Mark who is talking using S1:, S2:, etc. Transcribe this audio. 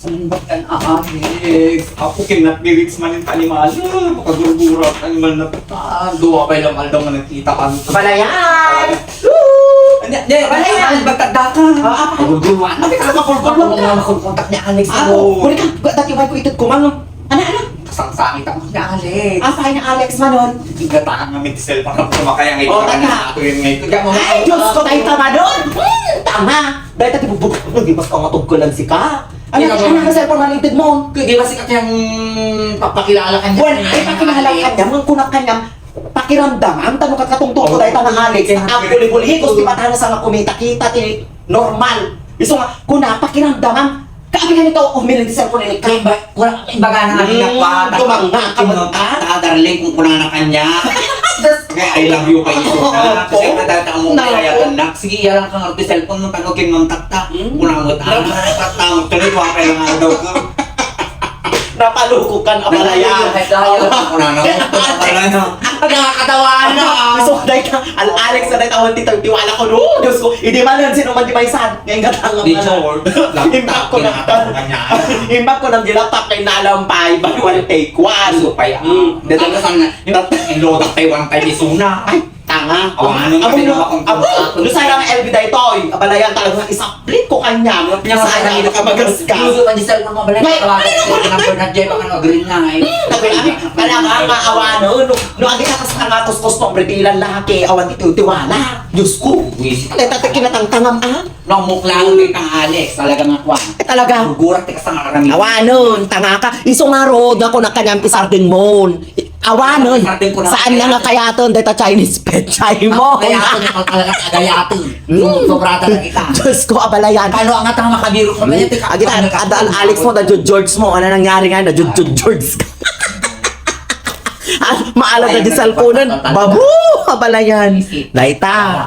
S1: Sumbat ka na, Alex. Ako kinat lyrics man yung animal. Pagkagugurat, animal na ta. Duwa pa lang daw nga nakita ka.
S2: Balayan!
S1: Hindi, hindi.
S2: Balayan!
S1: Bagtagda ka.
S2: Ah,
S1: Pagkaguruan.
S2: Nabi ka makulkul mo nga makulkontak ni Alex
S1: Ah,
S2: mo.
S1: oo.
S2: Kuni ka, dati ko itot ko man. Ano, ano?
S1: Kasangsangit ako ni Alex.
S2: Ah, pahay na Alex manon.
S1: Igatan nga may tisel pa ka kumakaya ngayon.
S2: Oh, tata.
S1: Ako yung ngayon.
S2: Ay, Diyos ko, dahil tama doon! Tama! Dahil tati bubog, di ba ka matugkulan si ka? Ano
S1: Ikaw
S2: ka
S1: ba?
S2: ano ka cellphone related mo?
S1: Kaya di ba sikat yung papakilala ka niya?
S2: Buwan, ay pakinahalaw ka niya, mga kunak ka niya, pakiramdam, ang tanong ka katungtong ko dahil tanang Alex, ang buli-buli, gusto tayo sa nga kumita-kita, ti normal. Iso nga, kuna, pakiramdam, ang kaabi ka nito, umilin di cellphone related ka.
S3: Kaya ba, wala, imbaga na nga
S2: Mm,
S3: pinagpata.
S2: tumanga ka ba?
S3: Ta, darling, kung kuna na kanya. Kaya I love you kayo so na. Kasi matata mo
S2: Nako.
S3: kaya yan na. Sige, yalang kang arti cellphone mo, tanogin mo ang takta.
S2: Mm.
S3: Kuna mo ta. Takta mo, tuloy mo kaya lang daw ko.
S2: Napaluko ka na balaya.
S3: Daya. Kuna na. Na.
S2: Nakakatawa na. So, dahil ka, al Alex na dahil tawag tito, tiwala ko, no, Diyos ko, hindi man lang sino man di ba isan. Ngayon katanga
S3: Di
S2: man.
S3: George.
S2: Imbak ko na, imbak ko ng dilapap kay nalampay, but one take one.
S3: Aso pa yan.
S2: Mm.
S3: Dito ka sana. Yung loda Taiwan tayo isuna.
S2: Ay, tanga.
S3: Awanan
S2: Amo
S3: kasi
S2: no,
S3: naman kung
S2: amo,
S3: kung-
S2: no sayang ang LB dahil to, abalayan talaga, isaplit ko kanya, mga pinasayang ina ka magasgas.
S3: Yuso pa di cellphone mo, balik
S2: May-
S3: ka tawagan ko. Number na Jay, baka no-green na eh.
S2: Sabi namin, wala nga maawa no, no, no, agi ka kas nga kuskus to, bretilan laki, awan ito, tiwala. Diyos ko.
S3: Wisit.
S2: Ay, tatay kinatangtangam ah.
S3: Namuklaan kay kang Alex, talaga nga kwan.
S2: Eh, talaga.
S3: Gugurat ka sa karamihan.
S2: Awanon, tanga ka. Iso nga road ako na kanyang pisarding mon. Awanon.
S3: Ko na-
S2: Saan na nga kayaton dahil ta Chinese pet chay mo.
S3: Kaya ako naman talaga kagayatin. Yung sobrata na kita.
S2: Diyos ko, abalayan.
S3: Paano ang atang makabiro ko? Kaya.
S2: Agit ada al Alex mo, da George mo. Ano nangyari nga na George ka. Ah, Maalam na di cellphone Babu! Abalayan. Daita.